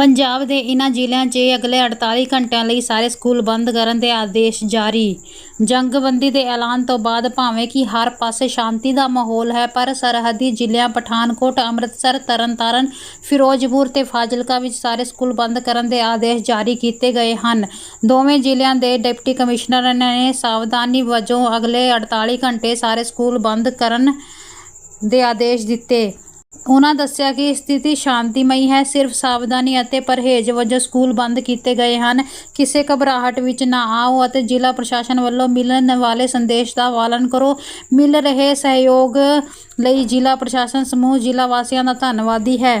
ਪੰਜਾਬ ਦੇ ਇਨ੍ਹਾਂ ਜ਼ਿਲ੍ਹਿਆਂ 'ਚ ਅਗਲੇ 48 ਘੰਟਿਆਂ ਲਈ ਸਾਰੇ ਸਕੂਲ ਬੰਦ ਕਰਨ ਦੇ ਆਦੇਸ਼ ਜਾਰੀ। ਜੰਗਬੰਦੀ ਦੇ ਐਲਾਨ ਤੋਂ ਬਾਅਦ ਭਾਵੇਂ ਕਿ ਹਰ ਪਾਸੇ ਸ਼ਾਂਤੀ ਦਾ ਮਾਹੌਲ ਹੈ, ਪਰ ਸਰਹੱਦੀ ਜ਼ਿਲ੍ਹਿਆਂ ਪਠਾਨਕੋਟ, ਅੰਮ੍ਰਿਤਸਰ, ਤਰਨਤਾਰਨ, ਫਿਰੋਜ਼ਪੁਰ ਤੇ ਫਾਜ਼ਿਲਕਾ ਵਿੱਚ ਸਾਰੇ ਸਕੂਲ ਬੰਦ ਕਰਨ ਦੇ ਆਦੇਸ਼ ਜਾਰੀ ਕੀਤੇ ਗਏ ਹਨ। ਦੋਵੇਂ ਜ਼ਿਲ੍ਹਿਆਂ ਦੇ ਡਿਪਟੀ ਕਮਿਸ਼ਨਰ ਨੇ ਸਾਵਧਾਨੀ ਵਜੋਂ ਅਗਲੇ 48 ਘੰਟੇ ਸਾਰੇ ਸਕੂਲ ਬੰਦ ਕਰਨ ਦੇ ਆਦੇਸ਼ ਦਿੱਤੇ। ਉਹਨਾਂ ਦੱਸਿਆ ਕਿ ਸਥਿਤੀ ਸ਼ਾਂਤੀਮਈ ਹੈ, ਸਿਰਫ ਸਾਵਧਾਨੀ ਅਤੇ ਪਰਹੇਜ਼ ਵਜੋਂ ਸਕੂਲ ਬੰਦ ਕੀਤੇ ਗਏ ਹਨ। ਕਿਸੇ ਘਬਰਾਹਟ ਵਿੱਚ ਨਾ ਆਓ ਅਤੇ ਜ਼ਿਲ੍ਹਾ ਪ੍ਰਸ਼ਾਸਨ ਵੱਲੋਂ ਮਿਲਣ ਵਾਲੇ ਸੰਦੇਸ਼ ਦਾ ਪਾਲਣ ਕਰੋ। ਮਿਲ ਰਹੇ ਸਹਿਯੋਗ ਲਈ ਜ਼ਿਲ੍ਹਾ ਪ੍ਰਸ਼ਾਸਨ ਸਮੂਹ ਜ਼ਿਲ੍ਹਾ ਵਾਸੀਆਂ ਦਾ ਧੰਨਵਾਦੀ ਹੈ।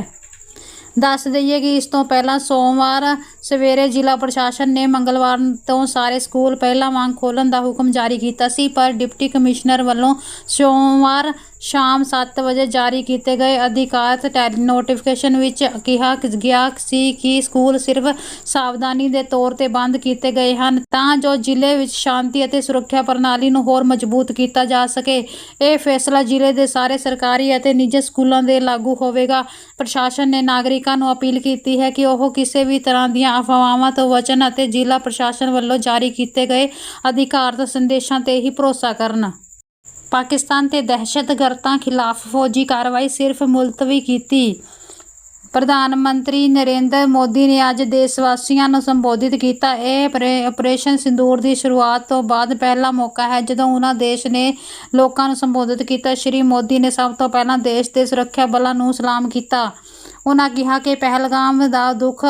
ਦੱਸ ਦਈਏ ਕਿ ਇਸ ਤੋਂ ਪਹਿਲਾਂ ਸੋਮਵਾਰ ਸਵੇਰੇ ਜ਼ਿਲ੍ਹਾ ਪ੍ਰਸ਼ਾਸਨ ਨੇ ਮੰਗਲਵਾਰ ਤੋਂ ਸਾਰੇ ਸਕੂਲ ਪਹਿਲਾਂ ਵਾਂਗ ਖੋਲ੍ਹਣ ਦਾ ਹੁਕਮ ਜਾਰੀ ਕੀਤਾ ਸੀ, ਪਰ ਡਿਪਟੀ ਕਮਿਸ਼ਨਰ ਵੱਲੋਂ ਸੋਮਵਾਰ ਸ਼ਾਮ 7 ਵਜੇ ਜਾਰੀ ਕੀਤੇ ਗਏ ਅਧਿਕਾਰਤ ਟੈਲੀ ਨੋਟੀਫਿਕੇਸ਼ਨ ਵਿੱਚ ਕਿਹਾ ਗਿਆ ਸੀ ਕਿ ਸਕੂਲ ਸਿਰਫ ਸਾਵਧਾਨੀ ਦੇ ਤੌਰ ਤੇ ਬੰਦ ਕੀਤੇ ਗਏ ਹਨ, ਤਾਂ ਜੋ ਜ਼ਿਲ੍ਹੇ ਵਿੱਚ ਸ਼ਾਂਤੀ ਅਤੇ ਸੁਰੱਖਿਆ ਪ੍ਰਣਾਲੀ ਨੂੰ ਹੋਰ ਮਜ਼ਬੂਤ ਕੀਤਾ ਜਾ ਸਕੇ। ਇਹ ਫੈਸਲਾ ਜ਼ਿਲ੍ਹੇ ਦੇ ਸਾਰੇ ਸਰਕਾਰੀ ਅਤੇ ਨਿੱਜੀ ਸਕੂਲਾਂ ਦੇ ਲਾਗੂ ਹੋਵੇਗਾ। ਪ੍ਰਸ਼ਾਸਨ ਨੇ ਨਾਗਰਿਕਾਂ ਨੂੰ ਅਪੀਲ ਕੀਤੀ ਹੈ ਕਿ ਉਹ ਕਿਸੇ ਵੀ ਤਰ੍ਹਾਂ ਦੀਆਂ ਅਫਵਾਹਾਂ ਤੋਂ ਬਚਣ ਅਤੇ ਜ਼ਿਲ੍ਹਾ ਪ੍ਰਸ਼ਾਸਨ ਵੱਲੋਂ ਜਾਰੀ ਕੀਤੇ ਗਏ ਅਧਿਕਾਰਤ ਸੰਦੇਸ਼ਾਂ ਤੇ ਹੀ ਭਰੋਸਾ ਕਰਨ। ਪਾਕਿਸਤਾਨ ਤੇ ਦਹਿਸ਼ਤਗਰਦਾਂ ਖਿਲਾਫ ਫੌਜੀ ਕਾਰਵਾਈ ਸਿਰਫ ਮੁਲਤਵੀ ਕੀਤੀ। ਪ੍ਰਧਾਨ ਮੰਤਰੀ ਨਰਿੰਦਰ ਮੋਦੀ ਨੇ ਅੱਜ ਦੇਸ਼ ਵਾਸੀਆਂ ਨੂੰ ਸੰਬੋਧਿਤ ਕੀਤਾ। ਇਹ ਆਪਰੇਸ਼ਨ ਸਿੰਦੂਰ ਦੀ ਸ਼ੁਰੂਆਤ ਤੋਂ ਬਾਅਦ ਪਹਿਲਾ ਮੌਕਾ ਹੈ ਜਦੋਂ ਉਹਨਾਂ ਦੇਸ਼ ਨੇ ਲੋਕਾਂ ਨੂੰ ਸੰਬੋਧਿਤ ਕੀਤਾ। ਸ਼੍ਰੀ ਮੋਦੀ ਨੇ ਸਭ ਤੋਂ ਪਹਿਲਾਂ ਦੇਸ਼ ਦੇ ਸੁਰੱਖਿਆ ਬਲਾਂ ਨੂੰ ਸਲਾਮ ਕੀਤਾ। ਉਹਨਾਂ ਕਿਹਾ ਕਿ ਪਹਿਲਗਾਮ ਦਾ ਦੁੱਖ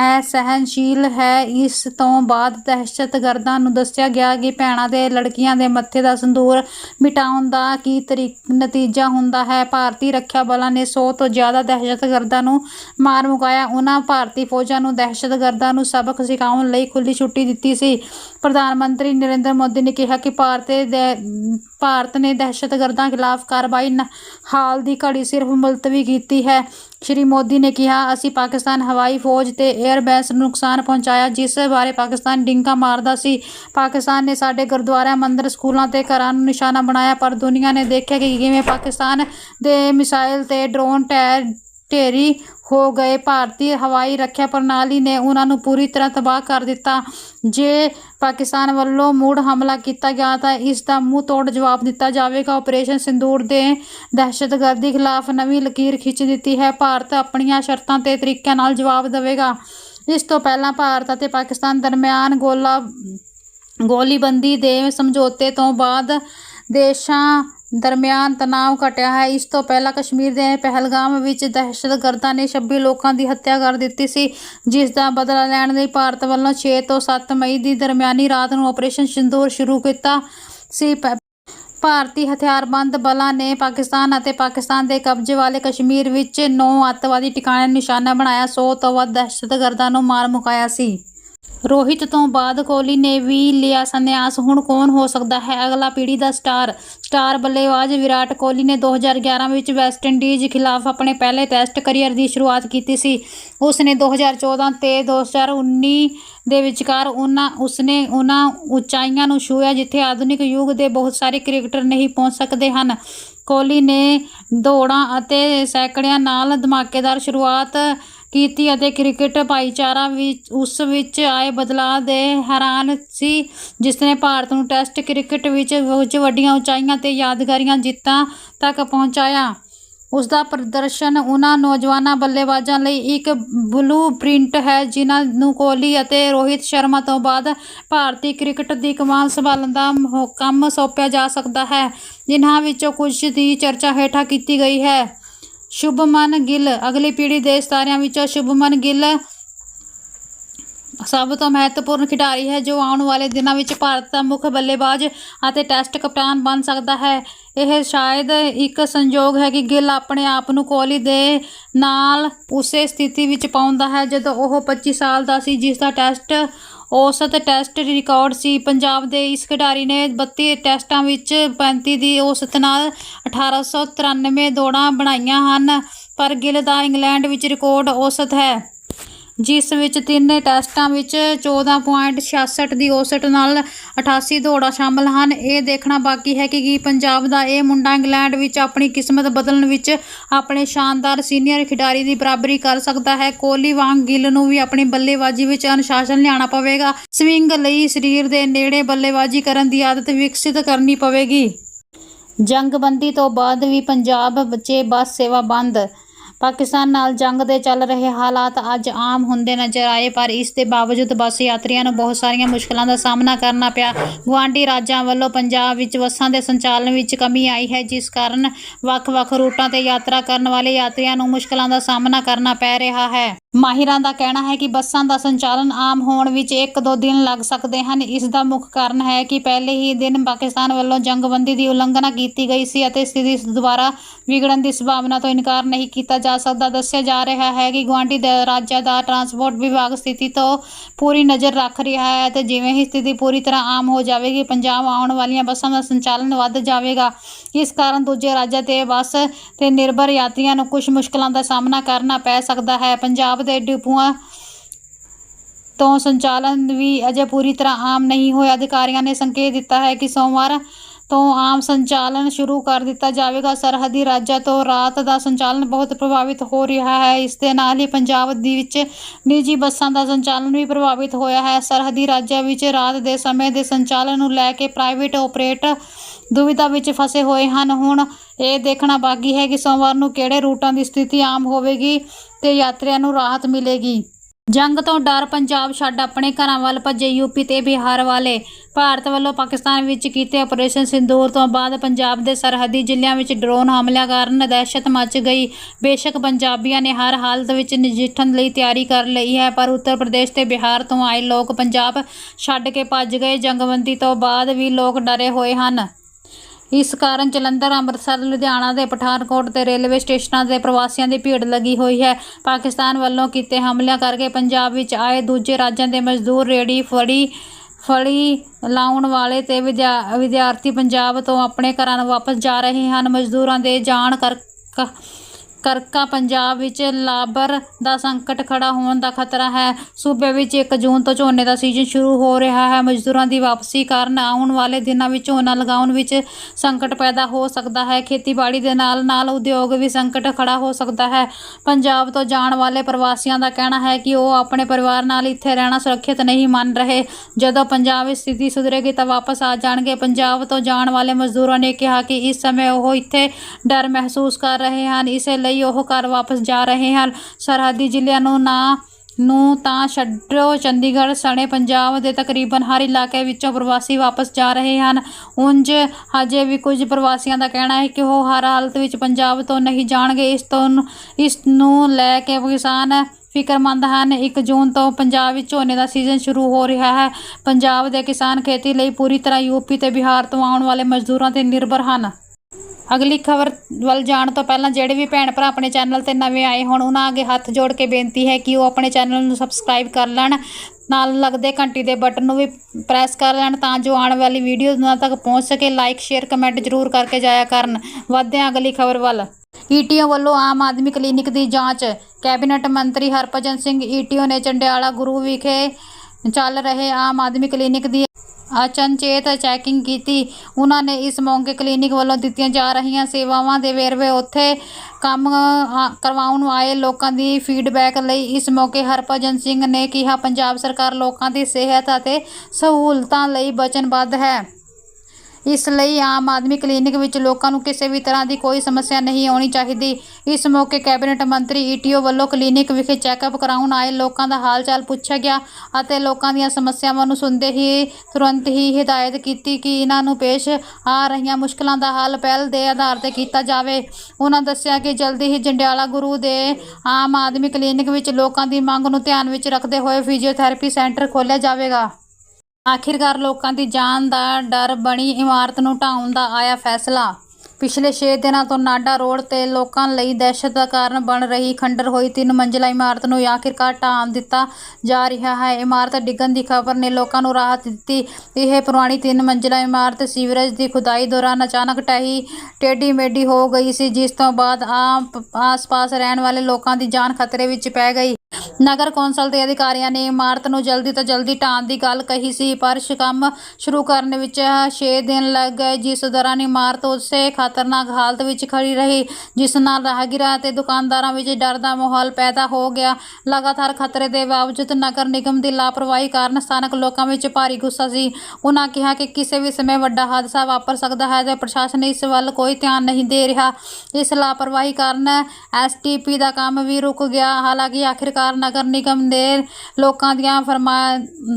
ਅ- ਅਸਹਿਣਸ਼ੀਲ ਹੈ। ਇਸ ਤੋਂ ਬਾਅਦ ਦਹਿਸ਼ਤਗਰਦਾਂ ਨੂੰ ਦੱਸਿਆ ਗਿਆ ਕਿ ਭੈਣਾਂ ਤੇ ਲੜਕੀਆਂ ਦੇ ਮੱਥੇ ਦਾ ਸੰਦੂਰ ਮਿਟਾਉਣ ਦਾ ਕੀ ਤਰੀਕ, ਨਤੀਜਾ ਹੁੰਦਾ ਹੈ। ਭਾਰਤੀ ਰੱਖਿਆ ਬਲਾਂ ਨੇ 100 ਤੋਂ ਜ਼ਿਆਦਾ ਦਹਿਸ਼ਤਗਰਦਾਂ ਨੂੰ ਮਾਰ ਮੁਕਾਇਆ। ਉਹਨਾਂ ਭਾਰਤੀ ਫੌਜਾਂ ਨੂੰ ਦਹਿਸ਼ਤਗਰਦਾਂ ਨੂੰ ਸਬਕ ਸਿਖਾਉਣ ਲਈ ਖੁੱਲੀ ਛੁੱਟੀ ਦਿੱਤੀ ਸੀ। ਪ੍ਰਧਾਨ ਮੰਤਰੀ ਨਰਿੰਦਰ ਮੋਦੀ ਨੇ ਕਿਹਾ ਕਿ ਭਾਰਤ ਦੇ ਭਾਰਤ ਨੇ ਦਹਿਸ਼ਤਗਰਦਾਂ ਖਿਲਾਫ ਕਾਰਵਾਈ ਨ- ਹਾਲ ਦੀ ਘੜੀ ਸਿਰਫ ਮੁਲਤਵੀ ਕੀਤੀ ਹੈ। ਸ਼੍ਰੀ ਮੋਦੀ ਨੇ ਕਿਹਾ, ਅਸੀਂ ਪਾਕਿਸਤਾਨ ਹਵਾਈ ਫੌਜ ਤੇ 에ਅਰਬੇਸ ਨੂੰ ਨੁਕਸਾਨ ਪਹੁੰਚਾਇਆ, ਜਿਸ ਬਾਰੇ ਪਾਕਿਸਤਾਨ ਡਿੰਗਾ ਮਾਰਦਾ ਸੀ। ਪਾਕਿਸਤਾਨ ਨੇ ਸਾਡੇ ਗੁਰਦੁਆਰਿਆਂ, ਮੰਦਰ, ਸਕੂਲਾਂ ਤੇ ਘਰਾਂ ਨੂੰ ਨਿਸ਼ਾਨਾ ਬਣਾਇਆ, ਪਰ ਦੁਨੀਆ ਨੇ ਦੇਖਿਆ ਕਿ ਕਿਵੇਂ ਪਾਕਿਸਤਾਨ ਦੇ ਮਿਸਾਈਲ ਤੇ ਡਰੋਨ ਟੈਰ ਢੇਰੀ ਹੋ ਗਏ। ਭਾਰਤੀ ਹਵਾਈ ਰੱਖਿਆ ਪ੍ਰਣਾਲੀ ਨੇ ਉਹਨਾਂ ਨੂੰ ਪੂਰੀ ਤਰ੍ਹਾਂ ਤਬਾਹ ਕਰ ਦਿੱਤਾ। ਜੇ ਪਾਕਿਸਤਾਨ ਵੱਲੋਂ ਮੁੜ ਹਮਲਾ ਕੀਤਾ ਗਿਆ ਤਾਂ ਇਸ ਦਾ ਮੂੰਹ ਤੋੜ ਜਵਾਬ ਦਿੱਤਾ ਜਾਵੇਗਾ। ਆਪਰੇਸ਼ਨ ਸਿੰਦੂਰ ਦੇ ਦਹਿਸ਼ਤਗਰਦੀ ਖਿਲਾਫ ਨਵੀਂ ਲਕੀਰ ਖਿੱਚ ਦਿੱਤੀ ਹੈ। ਭਾਰਤ ਆਪਣੀਆਂ ਸ਼ਰਤਾਂ ਤੇ ਤਰੀਕਿਆਂ ਨਾਲ ਜਵਾਬ ਦੇਵੇਗਾ। ਇਸ ਤੋਂ ਪਹਿਲਾਂ ਭਾਰਤ ਅਤੇ ਪਾਕਿਸਤਾਨ ਦਰਮਿਆਨ ਗੋਲਾ ਗੋਲੀਬੰਦੀ ਦੇ ਸਮਝੌਤੇ ਤੋਂ ਬਾਅਦ ਦੇਸ਼ਾਂ ਦਰਮਿਆਨ ਤਣਾਅ ਘਟਿਆ ਹੈ। ਇਸ ਤੋਂ ਪਹਿਲਾਂ ਕਸ਼ਮੀਰ ਦੇ ਪਹਿਲਗਾਮ ਵਿੱਚ ਦਹਿਸ਼ਤਗਰਦਾਂ ਨੇ 26 ਲੋਕਾਂ ਦੀ ਹੱਤਿਆ ਕਰ ਦਿੱਤੀ ਸੀ, ਜਿਸ ਦਾ ਬਦਲਾ ਲੈਣ ਲਈ ਭਾਰਤ ਵੱਲੋਂ 6 ਤੋਂ 7 ਮਈ ਦੀ ਦਰਮਿਆਨੀ ਰਾਤ ਨੂੰ ਆਪਰੇਸ਼ਨ ਸਿੰਦੂਰ ਸ਼ੁਰੂ ਕੀਤਾ ਸੀ। ਪ- ਭਾਰਤੀ ਹਥਿਆਰਬੰਦ ਬਲਾਂ ਨੇ ਪਾਕਿਸਤਾਨ ਅਤੇ ਪਾਕਿਸਤਾਨ ਦੇ ਕਬਜ਼ੇ ਵਾਲੇ ਕਸ਼ਮੀਰ ਵਿੱਚ 9 ਅੱਤਵਾਦੀ ਟਿਕਾਣਿਆਂ ਨੂੰ ਨਿਸ਼ਾਨਾ ਬਣਾਇਆ 100 ਤੋਂ ਵੱਧ ਦਹਿਸ਼ਤਗਰਦਾਂ ਨੂੰ ਮਾਰ ਮੁਕਾਇਆ ਸੀ। ਰੋਹਿਤ ਤੋਂ ਬਾਅਦ ਕੋਹਲੀ ਨੇ ਵੀ ਲਿਆ ਸੰਨਿਆਸ। ਹੁਣ ਕੌਣ ਹੋ ਸਕਦਾ ਹੈ? ਅਗਲਾ ਪੀੜ੍ਹੀ ਦਾ ਸਟਾਰ। ਸਟਾਰ ਬੱਲੇਬਾਜ਼ ਵਿਰਾਟ ਕੋਹਲੀ ਨੇ 2011 ਵਿੱਚ ਵੈਸਟ ਇੰਡੀਜ਼ ਖਿਲਾਫ ਆਪਣੇ ਪਹਿਲੇ ਟੈਸਟ ਕਰੀਅਰ ਦੀ ਸ਼ੁਰੂਆਤ ਕੀਤੀ ਸੀ। ਉਸ ਨੇ 2014 ਤੇ 2019 ਦੇ ਵਿਚਕਾਰ ਉਹਨਾਂ ਉਸਨੇ ਉਹਨਾਂ ਉਚਾਈਆਂ ਨੂੰ ਛੂਹਿਆ ਜਿੱਥੇ ਆਧੁਨਿਕ ਯੁੱਗ ਦੇ ਬਹੁਤ ਸਾਰੇ ਕ੍ਰਿਕਟਰ ਨਹੀਂ ਪਹੁੰਚ ਸਕਦੇ ਹਨ। ਕੋਹਲੀ ਨੇ ਦੌੜਾਂ ਅਤੇ ਸੈਂਕੜਿਆਂ ਨਾਲ ਧਮਾਕੇਦਾਰ ਸ਼ੁਰੂਆਤ ਕੀਤੀ ਅਤੇ ਕ੍ਰਿਕਟ ਭਾਈਚਾਰਾ ਵਿੱਚ, ਉਸ ਵਿੱਚ ਆਏ ਬਦਲਾਅ ਦੇ ਹੈਰਾਨ ਸੀ, ਜਿਸ ਨੇ ਭਾਰਤ ਨੂੰ ਟੈਸਟ ਕ੍ਰਿਕਟ ਵਿੱਚ ਵਿੱਚ ਵੱਡੀਆਂ ਉਚਾਈਆਂ ਤੇ ਯਾਦਗਾਰੀਆਂ ਜਿੱਤਾਂ ਤੱਕ ਪਹੁੰਚਾਇਆ। ਉਸ ਦਾ ਪ੍ਰਦਰਸ਼ਨ ਉਹਨਾਂ ਨੌਜਵਾਨਾਂ ਬੱਲੇਬਾਜ਼ਾਂ ਲਈ ਇੱਕ ਬਲੂ ਪ੍ਰਿੰਟ ਹੈ, ਜਿਨ੍ਹਾਂ ਨੂੰ ਕੋਹਲੀ ਅਤੇ ਰੋਹਿਤ ਸ਼ਰਮਾ ਤੋਂ ਬਾਅਦ ਭਾਰਤੀ ਕ੍ਰਿਕਟ ਦੀ ਕਮਾਨ ਸੰਭਾਲਣ ਦਾ ਕੰਮ ਸੌਂਪਿਆ ਜਾ ਸਕਦਾ ਹੈ। ਜਿਨ੍ਹਾਂ ਵਿੱਚੋਂ ਕੁਝ ਦੀ ਚਰਚਾ ਹੇਠਾਂ ਕੀਤੀ ਗਈ ਹੈ। ਸ਼ੁਭਮਨ ਗਿੱਲ। ਅਗਲੀ ਪੀੜ੍ਹੀ ਦੇ ਸਿਤਾਰਿਆਂ ਵਿੱਚੋਂ ਸ਼ੁਭਮਨ ਗਿੱਲ। ਸਭ ਤੋਂ ਮਹੱਤਵਪੂਰਨ ਖਿਡਾਰੀ ਹੈ ਜੋ ਆਉਣ ਵਾਲੇ ਦਿਨਾਂ ਵਿੱਚ ਭਾਰਤ ਦਾ ਮੁੱਖ ਬੱਲੇਬਾਜ਼ ਅਤੇ ਟੈਸਟ ਕਪਤਾਨ ਬਣ ਸਕਦਾ ਹੈ। ਇਹ ਸ਼ਾਇਦ ਇੱਕ ਸੰਯੋਗ ਹੈ ਕਿ ਗਿੱਲ ਆਪਣੇ ਆਪ ਨੂੰ ਕੋਹਲੀ ਦੇ ਨਾਲ ਉਸੇ ਸਥਿਤੀ ਵਿੱਚ ਪਾਉਂਦਾ ਹੈ ਜਦੋਂ ਉਹ 25 ਸਾਲ ਦਾ ਸੀ ਜਿਸ ਦਾ ਟੈਸਟ ਔਸਤ ਟੈਸਟ ਰਿਕਾਰਡ ਸੀ। ਪੰਜਾਬ ਦੇ ਇਸ ਖਿਡਾਰੀ ਨੇ 32 ਟੈਸਟਾਂ ਵਿੱਚ 35 ਦੀ ਔਸਤ ਨਾਲ 1893 ਦੌੜਾਂ ਬਣਾਈਆਂ ਹਨ, ਪਰ ਗਿੱਲ ਦਾ ਇੰਗਲੈਂਡ ਵਿੱਚ ਰਿਕਾਰਡ ਔਸਤ ਹੈ। ਜਿਸ ਵਿੱਚ ਤਿੰਨ ਟੈਸਟਾਂ ਵਿੱਚ 14.66 ਦੀ ਔਸਤ ਨਾਲ 88 ਦੌੜਾਂ ਸ਼ਾਮਲ ਹਨ। ਇਹ ਦੇਖਣਾ ਬਾਕੀ ਹੈ ਕਿ ਕੀ ਪੰਜਾਬ ਦਾ ਇਹ ਮੁੰਡਾ ਇੰਗਲੈਂਡ ਵਿੱਚ ਆਪਣੀ ਕਿਸਮਤ ਬਦਲਣ ਵਿੱਚ ਆਪਣੇ ਸ਼ਾਨਦਾਰ ਸੀਨੀਅਰ ਖਿਡਾਰੀ ਦੀ ਬਰਾਬਰੀ ਕਰ ਸਕਦਾ ਹੈ। ਕੋਹਲੀ ਵਾਂਗ ਗਿੱਲ ਨੂੰ ਵੀ ਆਪਣੀ ਬੱਲੇਬਾਜ਼ੀ ਵਿੱਚ ਅਨੁਸ਼ਾਸਨ ਲਿਆਉਣਾ ਪਵੇਗਾ। ਸਵਿੰਗ ਲਈ ਸਰੀਰ ਦੇ ਨੇੜੇ ਬੱਲੇਬਾਜ਼ੀ ਕਰਨ ਦੀ ਆਦਤ ਵਿਕਸਿਤ ਕਰਨੀ ਪਵੇਗੀ। ਜੰਗਬੰਦੀ ਤੋਂ ਬਾਅਦ ਵੀ ਪੰਜਾਬ ਬੱਚੇ ਬੱਸ ਸੇਵਾ ਬੰਦ ਪਾਕਿਸਤਾਨ ਨਾਲ ਜੰਗ ਦੇ ਚੱਲ ਰਹੇ ਹਾਲਾਤ ਅੱਜ ਆਮ ਹੁੰਦੇ ਨਜ਼ਰ ਆਏ, ਪਰ ਇਸ ਦੇ ਬਾਵਜੂਦ ਬੱਸ ਯਾਤਰੀਆਂ ਨੂੰ ਬਹੁਤ ਸਾਰੀਆਂ ਮੁਸ਼ਕਲਾਂ ਦਾ ਸਾਹਮਣਾ ਕਰਨਾ ਪਿਆ। ਗੁਆਂਢੀ ਰਾਜਾਂ ਵੱਲੋਂ ਪੰਜਾਬ ਵਿੱਚ ਬੱਸਾਂ ਦੇ ਸੰਚਾਲਨ ਵਿੱਚ ਕਮੀ ਆਈ ਹੈ, ਜਿਸ ਕਾਰਨ ਵੱਖ-ਵੱਖ ਰੂਟਾਂ ਤੇ ਯਾਤਰਾ ਕਰਨ ਵਾਲੇ ਯਾਤਰੀਆਂ ਨੂੰ ਮੁਸ਼ਕਲਾਂ ਦਾ ਸਾਹਮਣਾ ਕਰਨਾ ਪੈ ਰਿਹਾ ਹੈ। ਮਾਹਿਰਾਂ ਦਾ ਕਹਿਣਾ ਹੈ ਕਿ ਬੱਸਾਂ ਦਾ ਸੰਚਾਲਨ ਆਮ ਹੋਣ ਵਿੱਚ ਇੱਕ ਦੋ ਦਿਨ ਲੱਗ ਸਕਦੇ ਹਨ। ਇਸ ਦਾ ਮੁੱਖ ਕਾਰਨ ਹੈ ਕਿ ਪਹਿਲੇ ਹੀ ਦਿਨ ਪਾਕਿਸਤਾਨ ਵੱਲੋਂ ਜੰਗਬੰਦੀ ਦੀ ਉਲੰਘਣਾ ਕੀਤੀ ਗਈ ਸੀ ਅਤੇ ਸਥਿਤੀ ਦੁਬਾਰਾ ਵਿਗੜਨ ਦੀ ਸੰਭਾਵਨਾ ਤੋਂ ਇਨਕਾਰ ਨਹੀਂ ਕੀਤਾ ਜਾ ਸਕਦਾ। ਦੱਸਿਆ ਜਾ ਰਿਹਾ ਹੈ ਕਿ ਗੁਆਂਢੀ ਦੇ ਰਾਜਾਂ ਦਾ ਟਰਾਂਸਪੋਰਟ ਵਿਭਾਗ ਸਥਿਤੀ ਤੋਂ ਪੂਰੀ ਨਜ਼ਰ ਰੱਖ ਰਿਹਾ ਹੈ ਅਤੇ ਜਿਵੇਂ ਹੀ ਸਥਿਤੀ ਪੂਰੀ ਤਰ੍ਹਾਂ ਆਮ ਹੋ ਜਾਵੇਗੀ, ਪੰਜਾਬ ਆਉਣ ਵਾਲੀਆਂ ਬੱਸਾਂ ਦਾ ਸੰਚਾਲਨ ਵੱਧ ਜਾਵੇਗਾ। ਇਸ ਕਾਰਨ ਦੂਜੇ ਰਾਜਾਂ ਤੇ ਬੱਸ ਤੇ ਨਿਰਭਰ ਯਾਤਰੀਆਂ ਨੂੰ ਕੁਝ ਮੁਸ਼ਕਲਾਂ ਦਾ ਸਾਹਮਣਾ ਕਰਨਾ ਪੈ ਸਕਦਾ ਹੈ। ਪੰਜਾਬ ਦੇ ਡਿਪੂਆਂ ਤੋਂ ਸੰਚਾਲਨ ਵੀ ਅਜੇ ਪੂਰੀ ਤਰ੍ਹਾਂ ਆਮ ਨਹੀਂ ਹੋਇਆ ਅਧਿਕਾਰੀਆਂ ਨੇ ਸੰਕੇਤ ਦਿੱਤਾ ਹੈ ਕਿ ਸੋਮਵਾਰ ਤੋਂ ਆਮ ਸੰਚਾਲਨ ਸ਼ੁਰੂ ਕਰ ਦਿੱਤਾ ਜਾਵੇਗਾ। ਸਰਹੱਦੀ ਰਾਜਾਂ ਤੋਂ ਰਾਤ ਦਾ ਸੰਚਾਲਨ ਬਹੁਤ ਪ੍ਰਭਾਵਿਤ ਹੋ ਰਿਹਾ ਹੈ। ਇਸ ਦੇ ਨਾਲ ਹੀ ਪੰਜਾਬ ਦੇ ਵਿੱਚ ਨਿੱਜੀ ਬੱਸਾਂ ਦਾ ਸੰਚਾਲਨ ਵੀ ਪ੍ਰਭਾਵਿਤ ਹੋਇਆ ਹੈ। ਸਰਹੱਦੀ ਰਾਜਾਂ ਵਿੱਚ ਰਾਤ ਦੇ ਸਮੇਂ ਦੇ ਸੰਚਾਲਨ ਨੂੰ ਲੈ ਕੇ ਪ੍ਰਾਈਵੇਟ ਆਪਰੇਟਰ ਦੁਵਿਧਾ ਵਿੱਚ ਫਸੇ ਹੋਏ ਹਨ। ਹੁਣ ਇਹ ਦੇਖਣਾ ਬਾਕੀ ਹੈ ਕਿ ਸੋਮਵਾਰ ਨੂੰ ਕਿਹੜੇ ਰੂਟਾਂ ਦੀ ਸਥਿਤੀ ਆਮ ਹੋਵੇਗੀ ਤੇ ਯਾਤਰੀਆਂ ਨੂੰ ਰਾਹਤ ਮਿਲੇਗੀ। ਜੰਗ ਤੋਂ ਡਰ ਪੰਜਾਬ ਛੱਡ ਆਪਣੇ ਘਰਾਂ ਵੱਲ ਭੱਜੇ ਯੂਪੀ ਤੇ ਬਿਹਾਰ ਵਾਲੇ। ਭਾਰਤ ਵੱਲੋਂ ਪਾਕਿਸਤਾਨ ਵਿੱਚ ਕੀਤੇ ਆਪਰੇਸ਼ਨ ਸਿੰਦੂਰ ਤੋਂ ਬਾਅਦ ਪੰਜਾਬ ਦੇ ਸਰਹੱਦੀ ਜ਼ਿਲ੍ਹਿਆਂ ਵਿੱਚ ਡਰੋਨ ਹਮਲਿਆਂ ਕਾਰਨ ਦਹਿਸ਼ਤ ਮਚ ਗਈ। ਬੇਸ਼ੱਕ ਪੰਜਾਬੀਆਂ ਨੇ ਹਰ ਹਾਲਤ ਵਿੱਚ ਨਜਿੱਠਣ ਲਈ ਤਿਆਰੀ ਕਰ ਲਈ ਹੈ, ਪਰ ਉੱਤਰ ਪ੍ਰਦੇਸ਼ ਤੇ ਬਿਹਾਰ ਤੋਂ ਆਏ ਲੋਕ ਪੰਜਾਬ ਛੱਡ ਕੇ ਭੱਜ ਗਏ। ਜੰਗਬੰਦੀ ਤੋਂ ਬਾਅਦ ਵੀ ਲੋਕ ਡਰੇ ਹੋਏ ਹਨ। ਇਸ ਕਾਰਨ ਜਲੰਧਰ, ਅੰਮ੍ਰਿਤਸਰ, ਲੁਧਿਆਣਾ ਤੇ ਪਠਾਨਕੋਟ ਤੇ ਰੇਲਵੇ ਸਟੇਸ਼ਨਾਂ ਦੇ ਪ੍ਰਵਾਸੀਆਂ ਦੀ ਭੀੜ ਲੱਗੀ ਹੋਈ ਹੈ। ਪਾਕਿਸਤਾਨ ਵੱਲੋਂ ਕੀਤੇ ਹਮਲਿਆਂ ਕਰਕੇ ਪੰਜਾਬ ਵਿੱਚ ਆਏ ਦੂਜੇ ਰਾਜਾਂ ਦੇ ਮਜ਼ਦੂਰ ਰੇੜੀ ਫੜੀ ਫੜੀ ਲਾਉਣ ਵਾਲੇ ਤੇ ਵਿਦਿਆ- ਵਿਦਿਆਰਥੀ ਪੰਜਾਬ ਤੋਂ ਆਪਣੇ ਘਰਾਂ ਨੂੰ ਵਾਪਸ ਜਾ ਰਹੇ ਹਨ। ਮਜ਼ਦੂਰਾਂ ਦੇ ਜਾਣ ਕਰ, ਕ- ਕਰਕਾ ਪੰਜਾਬ ਵਿੱਚ ਲਾਬਰ ਦਾ ਸੰਕਟ ਖੜਾ ਹੋਣ ਦਾ ਖਤਰਾ ਹੈ। ਸੂਬੇ ਵਿੱਚ 1 ਜੂਨ ਤੋਂ ਝੋਨੇ ਦਾ ਸੀਜ਼ਨ ਸ਼ੁਰੂ ਹੋ ਰਿਹਾ ਹੈ। ਮਜ਼ਦੂਰਾਂ ਦੀ ਵਾਪਸੀ ਕਾਰਨ ਆਉਣ ਵਾਲੇ ਦਿਨਾਂ ਵਿੱਚ ਝੋਨਾ ਲਗਾਉਣ ਵਿੱਚ ਸੰਕਟ ਪੈਦਾ ਹੋ ਸਕਦਾ ਹੈ। ਖੇਤੀਬਾੜੀ ਦੇ ਨਾਲ ਨਾਲ ਉਦਯੋਗ ਵੀ ਸੰਕਟ ਖੜਾ ਹੋ ਸਕਦਾ ਹੈ। ਪੰਜਾਬ ਤੋਂ ਜਾਣ ਵਾਲੇ ਪ੍ਰਵਾਸੀਆਂ ਦਾ ਕਹਿਣਾ ਹੈ ਕਿ ਉਹ ਆਪਣੇ ਪਰਿਵਾਰ ਨਾਲ ਇੱਥੇ ਰਹਿਣਾ ਸੁਰੱਖਿਅਤ ਨਹੀਂ ਮੰਨ ਰਹੇ। ਜਦੋਂ ਪੰਜਾਬ ਵਿੱਚ ਸਥਿਤੀ ਸੁਧਰੇਗੀ ਤਾਂ ਵਾਪਸ ਆ ਜਾਣਗੇ। ਪੰਜਾਬ ਤੋਂ ਜਾਣ ਵਾਲੇ ਮਜ਼ਦੂਰਾਂ ਨੇ ਕਿਹਾ ਕਿ ਇਸ ਸਮੇਂ ਉਹ ਇੱਥੇ ਡਰ ਮਹਿਸੂਸ ਕਰ ਰਹੇ ਹਨ। ਇਸੇ ਲਈ ਉਹ ਘਰ ਵਾਪਸ ਜਾ ਰਹੇ ਹਨ। ਸਰਹੱਦੀ ਜ਼ਿਲ੍ਹਿਆਂ ਨੂੰ ਨਾ, ਨੂੰ ਤਾਂ ਛੱਡੋ। ਚੰਡੀਗੜ੍ਹ ਸਣੇ ਪੰਜਾਬ ਦੇ ਤਕਰੀਬਨ ਹਰ ਇਲਾਕੇ ਵਿੱਚੋਂ ਪ੍ਰਵਾਸੀ ਵਾਪਸ ਜਾ ਰਹੇ ਹਨ। ਉਂਝ ਹਜੇ ਵੀ ਕੁਝ ਪ੍ਰਵਾਸੀਆਂ ਦਾ ਕਹਿਣਾ ਹੈ ਕਿ ਉਹ ਹਰ ਹਾਲਤ ਵਿੱਚ ਪੰਜਾਬ ਤੋਂ ਨਹੀਂ ਜਾਣਗੇ। ਇਸ ਤੋਂ ਇਸ ਨੂੰ ਲੈ ਕੇ ਕਿਸਾਨ ਫਿਕਰਮੰਦ ਹਨ। 1 ਜੂਨ ਤੋਂ ਪੰਜਾਬ ਵਿੱਚ ਝੋਨੇ ਦਾ ਸੀਜ਼ਨ ਸ਼ੁਰੂ ਹੋ ਰਿਹਾ ਹੈ। ਪੰਜਾਬ ਦੇ ਕਿਸਾਨ ਖੇਤੀ ਲਈ ਪੂਰੀ ਤਰ੍ਹਾਂ ਯੂਪੀ ਤੇ ਬਿਹਾਰ ਤੋਂ ਆਉਣ ਵਾਲੇ ਮਜ਼ਦੂਰਾਂ ਤੇ ਨਿਰਭਰ ਹਨ। ਅਗਲੀ ਖਬਰ ਵੱਲ ਜਾਣ ਤੋਂ ਪਹਿਲਾਂ ਜਿਹੜੇ ਵੀ ਭੈਣ ਭਰਾ ਆਪਣੇ ਚੈਨਲ ਤੇ ਨਵੇਂ ਆਏ ਹੋਣ, ਉਹਨਾਂ ਅੱਗੇ ਹੱਥ ਜੋੜ ਕੇ ਬੇਨਤੀ ਹੈ ਕਿ ਉਹ ਆਪਣੇ ਚੈਨਲ ਨੂੰ ਸਬਸਕ੍ਰਾਈਬ ਕਰ ਲੈਣ, ਨਾਲ ਲੱਗਦੇ ਘੰਟੀ ਦੇ ਬਟਨ ਨੂੰ ਵੀ ਪ੍ਰੈਸ ਕਰ ਲੈਣ ਤਾਂ ਜੋ ਆਉਣ ਵਾਲੀ ਵੀਡੀਓ ਉਹਨਾਂ ਤੱਕ ਪਹੁੰਚ ਸਕੇ। ਲਾਈਕ ਸ਼ੇਅਰ ਕਮੈਂਟ ਜ਼ਰੂਰ ਕਰਕੇ ਜਾਇਆ ਕਰਨ। ਵਧਦੇ ਹਾਂ ਅਗਲੀ ਖਬਰ ਵੱਲ। ਈਟੀਓ ਵੱਲੋਂ ਆਮ ਆਦਮੀ ਕਲੀਨਿਕ ਦੀ ਜਾਂਚ। ਕੈਬਨਿਟ ਮੰਤਰੀ ਹਰਭਜਨ ਸਿੰਘ ਈਟੀਓ ਨੇ ਚੰਡਿਆਲਾ ਗੁਰੂ ਵਿਖੇ ਚੱਲ ਰਹੇ ਆਮ ਆਦਮੀ ਕਲੀਨਿਕ ਦੀ ਅਚਨਚੇਤ ਚੈਕਿੰਗ ਕੀਤੀ। ਉਹਨਾਂ ਨੇ ਇਸ ਮੌਕੇ ਕਲੀਨਿਕ ਵੱਲੋਂ ਦਿੱਤੀਆਂ ਜਾ ਰਹੀਆਂ ਸੇਵਾਵਾਂ ਦੇ ਵੇਰਵੇ ਉੱਥੇ ਕੰਮ ਕਰਵਾਉਣ ਆਏ ਲੋਕਾਂ ਦੀ ਫੀਡਬੈਕ ਲਈ। ਇਸ ਮੌਕੇ ਹਰਭਜਨ ਸਿੰਘ ਨੇ ਕਿਹਾ, ਪੰਜਾਬ ਸਰਕਾਰ ਲੋਕਾਂ ਦੀ ਸਿਹਤ ਅਤੇ ਸਹੂਲਤਾਂ ਲਈ ਵਚਨਬੱਧ ਹੈ। ਇਸ ਲਈ ਆਮ ਆਦਮੀ ਕਲੀਨਿਕ ਵਿੱਚ ਲੋਕਾਂ ਨੂੰ ਕਿਸੇ ਵੀ ਤਰ੍ਹਾਂ ਦੀ ਕੋਈ ਸਮੱਸਿਆ ਨਹੀਂ ਆਉਣੀ ਚਾਹੀਦੀ। ਇਸ ਮੌਕੇ ਕੈਬਨਿਟ ਮੰਤਰੀ ਈਟੀਓ ਵੱਲੋਂ ਕਲੀਨਿਕ ਵਿਖੇ ਚੈੱਕਅਪ ਕਰਾਉਣ ਆਏ ਲੋਕਾਂ ਦਾ ਹਾਲ ਚਾਲ ਪੁੱਛਿਆ ਗਿਆ ਅਤੇ ਲੋਕਾਂ ਦੀਆਂ ਸਮੱਸਿਆਵਾਂ ਨੂੰ ਸੁਣਦੇ ਹੀ ਤੁਰੰਤ ਹੀ ਹਦਾਇਤ ਕੀਤੀ ਕਿ ਇਹਨਾਂ ਨੂੰ ਪੇਸ਼ ਆ ਰਹੀਆਂ ਮੁਸ਼ਕਲਾਂ ਦਾ ਹੱਲ ਪਹਿਲ ਦੇ ਆਧਾਰ ਤੇ ਕੀਤਾ ਜਾਵੇ। ਉਹਨਾਂ ਦੱਸਿਆ ਕਿ ਜਲਦੀ ਹੀ ਜੰਡਿਆਲਾ ਗੁਰੂ ਦੇ ਆਮ ਆਦਮੀ ਕਲੀਨਿਕ ਵਿੱਚ ਲੋਕਾਂ ਦੀ ਮੰਗ ਨੂੰ ਧਿਆਨ ਵਿੱਚ ਰੱਖਦੇ ਹੋਏ ਫਿਜ਼ੀਓਥੈਰੇਪੀ ਸੈਂਟਰ ਖੋਲ੍ਹਿਆ ਜਾਵੇਗਾ। ਆਖਿਰਕਾਰ ਲੋਕਾਂ ਦੀ ਜਾਨ ਦਾ ਡਰ ਬਣੀ ਇਮਾਰਤ ਨੂੰ ਢਾਉਣ ਦਾ ਆਇਆ ਫੈਸਲਾ। ਪਿਛਲੇ 6 ਦਿਨਾਂ ਤੋਂ ਨਾਡਾ ਰੋਡ ਤੇ ਲੋਕਾਂ ਲਈ ਦਹਿਸ਼ਤ ਦਾ ਕਾਰਨ ਬਣ ਰਹੀ ਖੰਡਰ ਹੋਈ ਤਿੰਨ ਮੰਜ਼ਿਲਾ ਇਮਾਰਤ ਨੂੰ ਆਖਿਰਕਾਰ ਢਾਹ ਦਿੱਤਾ ਜਾ ਰਿਹਾ ਹੈ। ਇਮਾਰਤ ਡਿੱਗਣ ਦੀ ਖਬਰ ਨੇ ਲੋਕਾਂ ਨੂੰ ਰਾਹਤ ਦਿੱਤੀ। ਇਹ ਪੁਰਾਣੀ ਤਿੰਨ ਮੰਜ਼ਿਲਾ ਇਮਾਰਤ ਸੀਵਰੇਜ ਦੀ ਖੁਦਾਈ ਦੌਰਾਨ ਅਚਾਨਕ ਢਹਿ ਟੇਢੀ ਮੇਢੀ ਹੋ ਗਈ ਸੀ, ਜਿਸ ਤੋਂ ਬਾਅਦ ਆਪ ਆਸ-ਪਾਸ ਰਹਿਣ ਵਾਲੇ ਲੋਕਾਂ ਦੀ ਜਾਨ ਖਤਰੇ ਵਿੱਚ ਪੈ ਗਈ। ਨਗਰ ਕੌਂਸਲ ਦੇ ਅਧਿਕਾਰੀਆਂ ਨੇ ਇਮਾਰਤ ਨੂੰ ਜਲਦੀ ਤੋਂ ਜਲਦੀ ਢਾਹਣ ਦੀ ਗੱਲ ਕਹੀ ਸੀ। ਪਰ ਕੰਮ ਸ਼ੁਰੂ ਕਰਨ ਵਿੱਚ 6 ਦਿਨ ਲੱਗ ਗਏ। ਜਿਸ ਦੌਰਾਨ ਇਮਾਰਤ ਉਸੇ ਖਤਰਨਾਕ ਹਾਲਤ ਵਿੱਚ ਖੜੀ ਰਹੀ, ਜਿਸ ਨਾਲ ਰਾਹਗੀਰਾਂ ਅਤੇ ਦੁਕਾਨਦਾਰਾਂ ਵਿੱਚ ਡਰ ਦਾ ਮਾਹੌਲ ਪੈਦਾ ਹੋ ਗਿਆ। ਲਗਾਤਾਰ ਖਤਰੇ ਦੇ ਬਾਵਜੂਦ ਨਗਰ ਨਿਗਮ ਦੀ ਲਾਪਰਵਾਹੀ ਕਾਰਨ ਸਥਾਨਕ ਲੋਕਾਂ ਵਿੱਚ ਭਾਰੀ ਗੁੱਸਾ ਸੀ। ਉਹਨਾਂ ਕਿਹਾ ਕਿ ਕਿਸੇ ਵੀ ਸਮੇਂ ਵੱਡਾ ਹਾਦਸਾ ਵਾਪਰ ਸਕਦਾ ਹੈ ਤੇ ਪ੍ਰਸ਼ਾਸਨ ਇਸ ਵੱਲ ਕੋਈ ਧਿਆਨ ਨਹੀਂ ਦੇ ਰਿਹਾ। ਇਸ ਲਾਪਰਵਾਹੀ ਕਾਰਨ ਐਸਟੀਪੀ ਦਾ ਕੰਮ ਵੀ ਰੁਕ ਗਿਆ। ਹਾਲਾਂਕਿ ਆਖਿਰਕਾਰ ਨਗਰ ਨਿਗਮ ਦੇ ਲੋਕਾਂ ਦੀਆਂ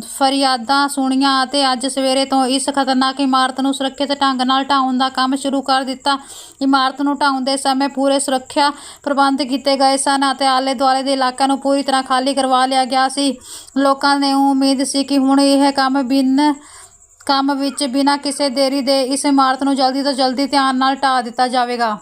ਫਰਿਆਦਾਂ ਸੁਣੀਆਂ ਅਤੇ ਅੱਜ ਸਵੇਰੇ ਤੋਂ ਇਸ ਖਤਰਨਾਕ ਇਮਾਰਤ ਨੂੰ ਸੁਰੱਖਿਅਤ ਢੰਗ ਨਾਲ ਢਾਉਣ ਦਾ ਕੰਮ ਸ਼ੁਰੂ ਕਰ ਦਿੱਤਾ। ਇਮਾਰਤ ਨੂੰ ਢਾਉਣ ਦੇ ਸਮੇਂ ਪੂਰੇ ਸੁਰੱਖਿਆ ਪ੍ਰਬੰਧ ਕੀਤੇ ਗਏ ਸਨ ਅਤੇ ਆਲੇ ਦੁਆਲੇ ਦੇ ਇਲਾਕਿਆਂ ਨੂੰ ਪੂਰੀ ਤਰ੍ਹਾਂ ਖਾਲੀ ਕਰਵਾ ਲਿਆ ਗਿਆ ਸੀ। ਲੋਕਾਂ ਨੇ ਉਮੀਦ ਸੀ ਕਿ ਹੁਣ ਇਹ ਕੰਮ ਬਿਨ, ਕੰਮ ਵਿੱਚ ਬਿਨਾਂ ਕਿਸੇ ਦੇਰੀ ਦੇ ਇਸ ਇਮਾਰਤ ਨੂੰ ਜਲਦੀ ਤੋਂ ਜਲਦੀ ਧਿਆਨ ਨਾਲ ਢਾਹ ਦਿੱਤਾ ਜਾਵੇਗਾ।